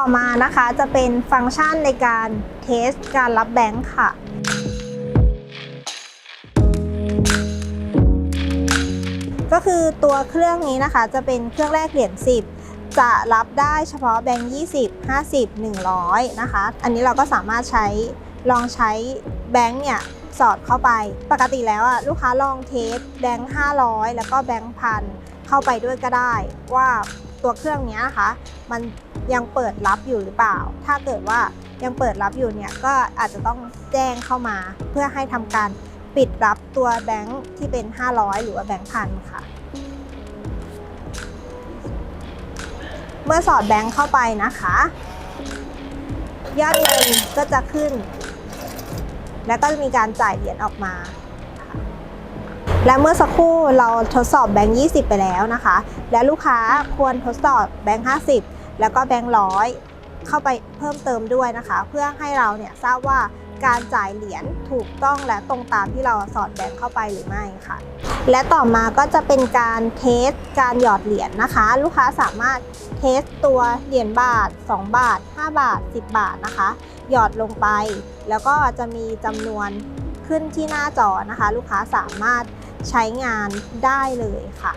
ต่อมานะคะจะเป็นฟังก์ชันในการเทสการรับแบงค์ค่ะก็คือตัวเครื่องนี้นะคะจะเป็นเครื่องแรกเหรียญ10 จะรับได้เฉพาะแบงค์20 50 100 นะคะ อันนี้เราก็สามารถใช้ลองใช้แบงค์เนี่ยสอดเข้าไป ปกติแล้วอะลูกค้าลองเทสแบงค์500 แล้วก็แบงค์พันเข้าไปด้วยก็ได้ว่า ตัวเครื่องนี้นะคะ มันยังเปิดรับอยู่หรือเปล่า ถ้าเกิดว่ายังเปิดรับอยู่เนี่ยก็อาจจะต้องแจ้งเข้ามา เพื่อให้ทำการปิดรับตัวแบงค์ที่เป็น 500 หรือว่าแบงค์พันค่ะ เมื่อสอดแบงค์เข้าไปนะคะ ยอดเงินก็จะขึ้น แล้วก็จะมีการจ่ายเหรียญออกมา และเมื่อสักครู่เราทดสอบแบงค์20 ไปแล้วนะคะ และลูกค้าควรทดสอบแบงค์50 แล้วก็แบงค์ร้อยเข้าไปเพิ่มเติมด้วยนะคะ เพื่อให้เราเนี่ยทราบว่าการจ่ายเหรียญถูกต้องและตรงตามที่เราสอดแบงค์เข้าไปหรือไม่ค่ะ และต่อมาก็จะเป็นการเทสการหยอดเหรียญนะคะ ลูกค้าสามารถเทสตัวเหรียญบาท 2 บาท 5 บาท 10 บาทนะคะ หยอดลงไป แล้วก็จะมีจำนวนขึ้นที่หน้าจอนะคะ ลูกค้าสามารถ ใช้งานได้เลยค่ะ